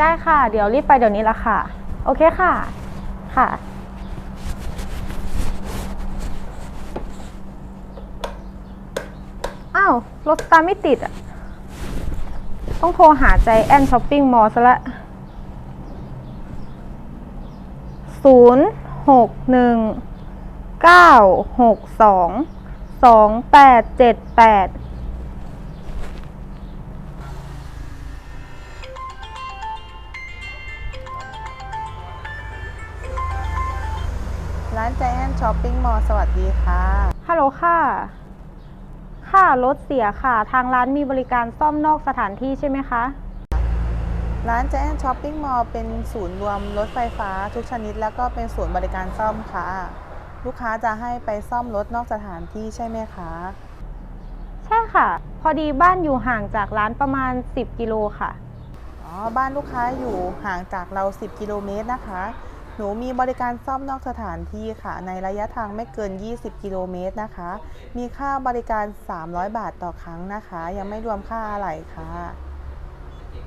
ได้ค่ะ เดี๋ยวรีบไปเดี๋ยวนี้ละค่ะ โอเคค่ะ ค่ะ อ้าว รถตาร์ทไม่ติดอะ ต้องโทรหาใจแอนช้อปปิ้งมอลล์ซะละศูนย์หกหนึ่งเก้าหกสองสองแปดเจ็ดแปด ร้านใจแอนช้อปปิ้งมอลล์สวัสดีค่ะ ฮัลโหลค่ะ ค่ะรถเสียค่ะ ทางร้านมีบริการซ่อมนอกสถานที่ใช่ไหมคะ ร้านใจแอนช้อปปิ้งมอลล์เป็นศูนย์รวมรถไฟฟ้าทุกชนิด แล้วก็เป็นศูนย์บริการซ่อมค่ะ ลูกค้าจะให้ไปซ่อมรถนอกสถานที่ใช่ไหมคะ ใช่ค่ะ พอดีบ้านอยู่ห่างจากร้านประมาณ 10 กิโลค่ะ อ๋อ บ้านลูกค้าอยู่ห่างจากเรา 10 กิโลเมตรนะคะ หนูมีบริการซ่อมนอกสถานที่ค่ะ ในระยะทางไม่เกิน 20 กิโลเมตรนะคะ มีค่าบริการ 300 บาทต่อครั้งนะคะ ยังไม่รวมค่าอะไหล่ค่ะ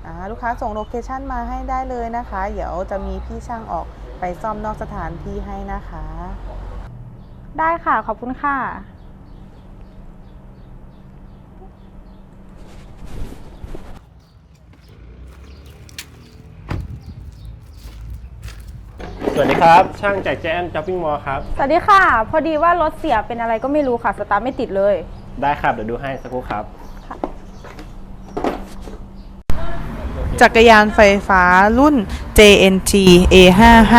อ่าลูกค้าส่งโลเคชันมาให้ได้เลยนะคะ เดี๋ยวจะมีพี่ช่างออกไปซ่อมนอกสถานที่ให้นะคะ ได้ค่ะ ขอบคุณค่ะ ส วัสดีครับ ช่างจากแจนช้อปปิ้งมอลล์ครับ สวัสดีค่ะ พอดีว่ารถเสียเป็นอะไรก็ไม่รู้ค่ะ สตาร์ทไม่ติดเลย ได้ครับ เดี๋ยวดูให้สักครู่ครับ จักรยานไฟฟ้ารุ่น JNG A55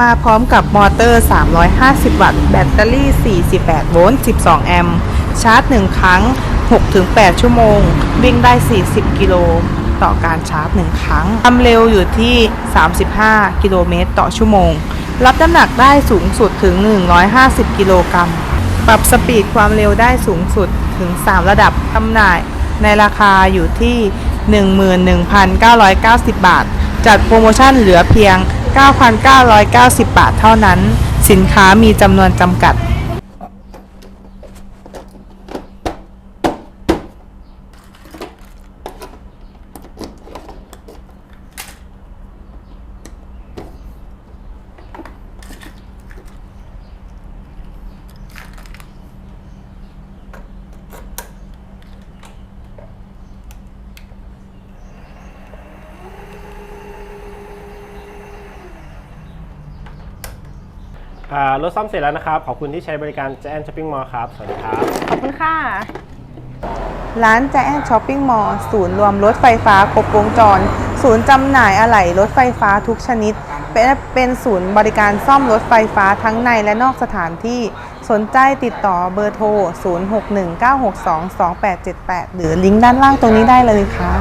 มาพร้อมกับมอเตอร์ 350 วัตต์ แบตเตอรี่ 48 โวลต์ 12 แอมป์ ชาร์จ 1 ครั้ง 6-8 ชั่วโมง วิ่งได้ 40 กิโล ต่อการชาร์จ 1 ครั้งความเร็วอยู่ที่ 35 กิโลเมตรต่อชั่วโมง รับน้ำหนักได้สูงสุดถึง 150 กิโลกรัม ปรับสปีดความเร็วได้สูงสุดถึง 3 ระดับจำหน่ายในราคาอยู่ที่ 11,990 บาท จัดโปรโมชั่นเหลือเพียง 9,990 บาทเท่านั้น สินค้ามีจำนวนจำกัด อ่ารถซ่อมเสร็จแล้วนะครับ ขอบคุณที่ใช้บริการแจนช้อปปิ้งมอลล์ครับ สวัสดีครับ ขอบคุณค่ะ ร้านแจแอนช้อปปิ้งมอลล์ศูนย์รวมรถไฟฟ้าครบวงจร ศูนย์จำหน่ายอะไหล่รถไฟฟ้าทุกชนิด เป็นเป็นศูนย์บริการซ่อมรถไฟฟ้าทั้งในและนอกสถานที่ สนใจติดต่อเบอร์โทร 0619622878 หรือลิงก์ด้านล่างตรงนี้ได้เลยค่ะ